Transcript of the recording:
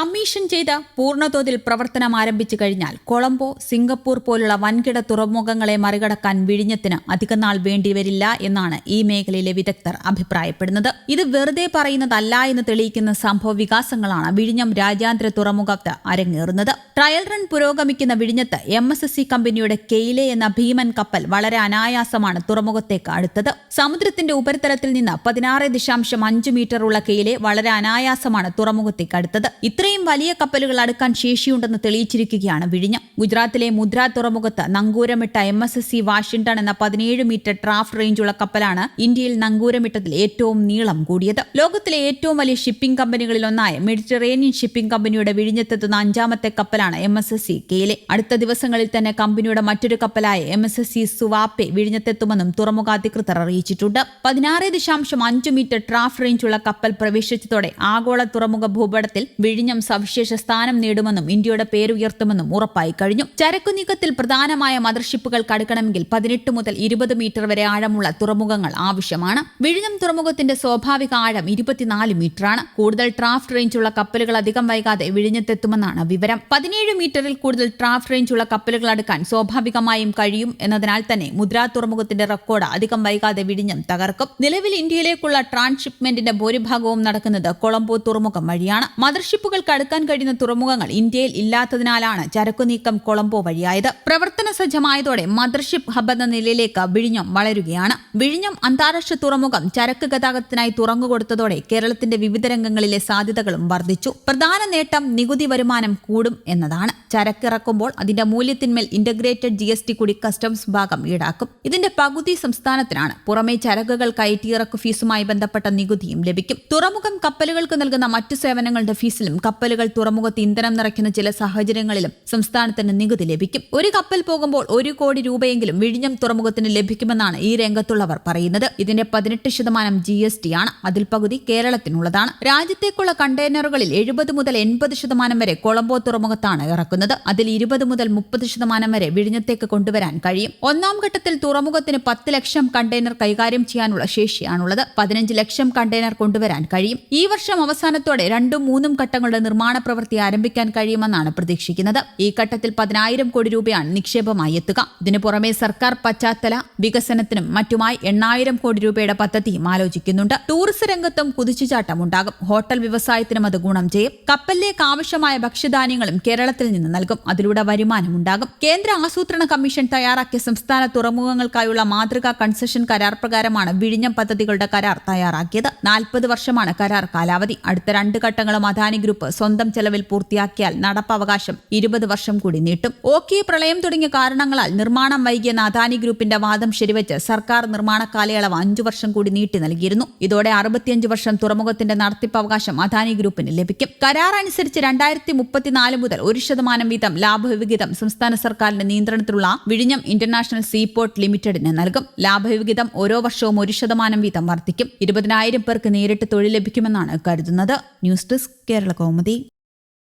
Commission ചെയ്ത പൂർണതോതിൽ പ്രവർത്തനം ആരംഭിച്ചു കഴിഞ്ഞാൽ കൊളംബോ സിംഗപ്പൂർ പോലുള്ള വൻകിട തുറമുഖങ്ങളെ മറികടക്കാൻ വിഴിഞ്ഞത്തിന് അധികനാൾ വേണ്ടിവരില്ല എന്നാണ് ഈ മേഖലയിലെ വിദഗ്ധർ അഭിപ്രായപ്പെടുന്നത്. ഇത് വെറുതെ പറയുന്നതല്ല എന്ന് തെളിയിക്കുന്ന സംഭവ വികാസങ്ങളാണ് വിഴിഞ്ഞം രാജ്യാന്തര തുറമുഖത്ത് അരങ്ങേറുന്നത്. ട്രയൽ റൺ പുരോഗമിക്കുന്ന വിഴിഞ്ഞത്ത് എം എസ് എസ് സി കമ്പനിയുടെ കെയിലെ എന്ന ഭീമൻ കപ്പൽ വളരെ അനായാസമാണ് തുറമുഖത്തേക്ക് അടുത്തത്. സമുദ്രത്തിന്റെ ഉപരിതലത്തിൽ നിന്ന് പതിനാറ് ദശാംശം അഞ്ച് മീറ്റർ ഉള്ള കെയിലെ വളരെ അനായാസമാണ് തുറമുഖത്തേക്ക് അടുത്തത്. ഇത്രയും വലിയ കപ്പലുകൾ അടുക്കാൻ ശേഷിയുണ്ടെന്ന് തെളിയിച്ചിരിക്കുകയാണ് വിഴിഞ്ഞം. ഗുജറാത്തിലെ മുദ്ര തുറമുഖത്ത് നങ്കൂരമിട്ട M S S C Washington എന്ന പതിനേഴ് മീറ്റർ ട്രാഫ് റേഞ്ചുള്ള കപ്പലാണ് ഇന്ത്യയിൽ നങ്കൂരമിട്ടതിൽ ഏറ്റവും നീളം കൂടിയത്. ലോകത്തിലെ ഏറ്റവും വലിയ ഷിപ്പിംഗ് കമ്പനികളിൽ ഒന്നായ മെഡിറ്ററേനിയൻ ഷിപ്പിംഗ് കമ്പനിയുടെ വിഴിഞ്ഞത്തെത്തുന്ന അഞ്ചാമത്തെ കപ്പലാണ് എം എസ് എസ് സി കെയിലെ അടുത്ത ദിവസങ്ങളിൽ തന്നെ കമ്പനിയുടെ മറ്റൊരു കപ്പലായ എം എസ് എസ് സി സുവാപ്പെ വിഴിഞ്ഞത്തെത്തുമെന്നും തുറമുഖ അധികൃതർ അറിയിച്ചിട്ടുണ്ട്. പതിനാറ് ദശാംശം അഞ്ച് മീറ്റർ ട്രാഫ് റേഞ്ചുള്ള കപ്പൽ പ്രവേശിച്ചതോടെ ആഗോള തുറമുഖ ഭൂപടത്തിൽ വിഴിഞ്ഞം സവിശേഷ സ്ഥാനം നേടുമെന്നും ഇന്ത്യയുടെ പേരുയർത്തുമെന്നും ഉറപ്പായി കഴിഞ്ഞു. ചരക്കു നീക്കത്തിൽ പ്രധാനമായ മദർഷിപ്പുകൾ കടക്കണമെങ്കിൽ പതിനെട്ട് മുതൽ ഇരുപത് മീറ്റർ വരെ ആഴമുള്ള തുറമുഖങ്ങൾ ആവശ്യമാണ്. വിഴിഞ്ഞം തുറമുഖത്തിന്റെ സ്വാഭാവിക ആഴം ഇരുപത്തിനാല് മീറ്ററാണ്. കൂടുതൽ ട്രാഫ്റ്റ് റേഞ്ചുള്ള കപ്പലുകൾ അധികം വൈകാതെ വിഴിഞ്ഞത്തെത്തുമെന്നാണ് വിവരം. പതിനേഴ് മീറ്ററിൽ കൂടുതൽ ട്രാഫ്റ്റ് റേഞ്ചുള്ള കപ്പലുകൾ അടുക്കാൻ സ്വാഭാവികമായും കഴിയും എന്നതിനാൽ തന്നെ മുദ്രാ തുറമുഖത്തിന്റെ റെക്കോർഡ് അധികം വൈകാതെ വിഴിഞ്ഞം തകർക്കും. നിലവിൽ ഇന്ത്യയിലേക്കുള്ള ട്രാൻസ്ഷിപ്മെന്റിന്റെ ഭൂരിഭാഗവും നടക്കുന്നത് കൊളംബോ തുറമുഖം വഴിയാണ്. മദർഷിപ്പുകൾക്ക് അടുക്കാൻ കഴിയുന്ന തുറമുഖങ്ങൾ ഇന്ത്യയിൽ ഇല്ലാത്തതിനാലാണ് ചരക്കു നീക്കം കൊളംബോ വഴിയായത്. പ്രവർത്തന സജ്ജമായതോടെ മദർഷിപ്പ് ഹബ് എന്ന നിലയിലേക്ക് വിഴിഞ്ഞം വളരുകയാണ്. വിഴിഞ്ഞം അന്താരാഷ്ട്ര തുറമുഖം ചരക്ക് ഗതാഗതത്തിനായി തുറന്നുകൊടുത്തതോടെ കേരളത്തിന്റെ വിവിധ രംഗങ്ങളിലെ സാധ്യതകളും വർദ്ധിച്ചു. പ്രധാന നേട്ടം നികുതി വരുമാനം കൂടും എന്നതാണ്. ചരക്കിറക്കുമ്പോൾ അതിന്റെ മൂല്യത്തിന്മേൽ ഇന്റഗ്രേറ്റഡ് ജി എസ് ടി കൂടി കസ്റ്റംസ് ഭാഗം ഈടാക്കും. ഇതിന്റെ പകുതി സംസ്ഥാനത്തിനാണ്. പുറമെ ചരക്കുകൾ കയറ്റിയിറക്കു ഫീസുമായി ബന്ധപ്പെട്ട നികുതിയും ലഭിക്കും. തുറമുഖം കപ്പലുകൾക്ക് നൽകുന്ന മറ്റു സേവനങ്ങളുടെ ഫീസിലും കപ്പലുകൾ തുറമുഖത്ത് ഇന്ധനം നിറയ്ക്കുന്ന ചില സാഹചര്യങ്ങളിലും സംസ്ഥാനത്തിന് നികുതി ലഭിക്കും. ഒരു കപ്പൽ പോകുമ്പോൾ ഒരു കോടി രൂപയെങ്കിലും വിഴിഞ്ഞം തുറമുഖത്തിന് ലഭിക്കുമെന്നാണ് ഈ രംഗത്തുള്ളവർ പറയുന്നത്. ഇതിന്റെ പതിനെട്ട് ശതമാനം ജി എസ് ടി ആണ്. അതിൽ പകുതി കേരളത്തിനുള്ളതാണ്. രാജ്യത്തേക്കുള്ള കണ്ടെയ്നറുകളിൽ എഴുപത് മുതൽ എൺപത് ശതമാനം വരെ കൊളംബോ തുറമുഖത്താണ് ഇറക്കുന്നത്. അതിൽ ഇരുപത് മുതൽ മുപ്പത് ശതമാനം വരെ വിഴിഞ്ഞത്തേക്ക് കൊണ്ടുവരാൻ കഴിയും. ഒന്നാം ഘട്ടത്തിൽ തുറമുഖത്തിന് പത്ത് ലക്ഷം കണ്ടെയ്നർ കൈകാര്യം ചെയ്യാനുള്ള ശേഷിയാണുള്ളത്. പതിനഞ്ച് ലക്ഷം കണ്ടെയ്നർ കൊണ്ടുവരാൻ കഴിയും. ഈ വർഷം അവസാനത്തോടെ രണ്ടും മൂന്നും ഘട്ടങ്ങളുടെ നിർമ്മാണ പ്രവൃത്തി ആരംഭിക്കാൻ കഴിയുമെന്നാണ് പ്രതീക്ഷിക്കുന്നത്. ഈ ഘട്ടത്തിൽ പതിനായിരം കോടി രൂപയാണ് നിക്ഷേപമായി എത്തുക. ഇതിനു പുറമെ സർക്കാർ പശ്ചാത്തല വികസനത്തിനും മറ്റുമായി എണ്ണായിരം കോടി രൂപയുടെ പദ്ധതിയും ആലോചിക്കുന്നുണ്ട്. ടൂറിസ്റ്റ് രംഗത്തും കുതിച്ചുചാട്ടമുണ്ടാകും. ഹോട്ടൽ വ്യവസായത്തിനും അത് ഗുണം ചെയ്യും. കപ്പലിലേക്ക് ആവശ്യമായ ഭക്ഷ്യധാന്യങ്ങളും കേരളത്തിൽ നിന്ന് നൽകും. അതിലൂടെ വരുമാനമുണ്ടാകും കേന്ദ്ര ആസൂത്രണ കമ്മീഷൻ തയ്യാറാക്കിയ സംസ്ഥാന തുറമുഖങ്ങൾക്കായുള്ള മാതൃകാ കൺസെഷൻ കരാർ പ്രകാരമാണ് വിഴിഞ്ഞം പദ്ധതികളുടെ കരാർ തയ്യാറാക്കിയത്. നാൽപ്പത് വർഷമാണ് കരാർ കാലാവധി. അടുത്ത രണ്ട് ഘട്ടങ്ങളും അദാനി ഗ്രൂപ്പ് സ്വന്തം ചെലവിൽ പൂർത്തിയാക്കിയാൽ നടപ്പവകാശം ഇരുപത് വർഷം കൂടി നീട്ടും. ഓക്കെ പ്രളയം തുടങ്ങിയ കാരണങ്ങളാൽ നിർമ്മാണം വൈകിയെന്ന അദാനി ഗ്രൂപ്പിന്റെ വാദം ശരിവെച്ച് സർക്കാർ നിർമ്മാണ കാലയളവ് അഞ്ചു വർഷം കൂടി നീട്ടി നൽകിയിരുന്നു. ഇതോടെ അറുപത്തിയഞ്ച് വർഷം തുറമുഖത്തിന്റെ നടത്തിപ്പവകാശം അദാനി ഗ്രൂപ്പിന് ലഭിക്കും. കരാർ അനുസരിച്ച് രണ്ടായിരത്തി മുപ്പത്തിനാല് മുതൽ ഒരു ശതമാനം വീതം ലാഭവിഹിതം സംസ്ഥാന സർക്കാരിന്റെ നിയന്ത്രണത്തിലുള്ള വിഴിഞ്ഞം ഇന്റർനാഷണൽ സീപോർട്ട് ലിമിറ്റഡിന് നൽകും. ലാഭവിഹിതം ഓരോ വർഷവും ഒരു ശതമാനം വീതം വർദ്ധിക്കും. ഇരുപതിനായിരം പേർക്ക് നേരിട്ട് തൊഴിൽ ലഭിക്കുമെന്നാണ് കരുതുന്നത്. News desk Kerala Kaumudi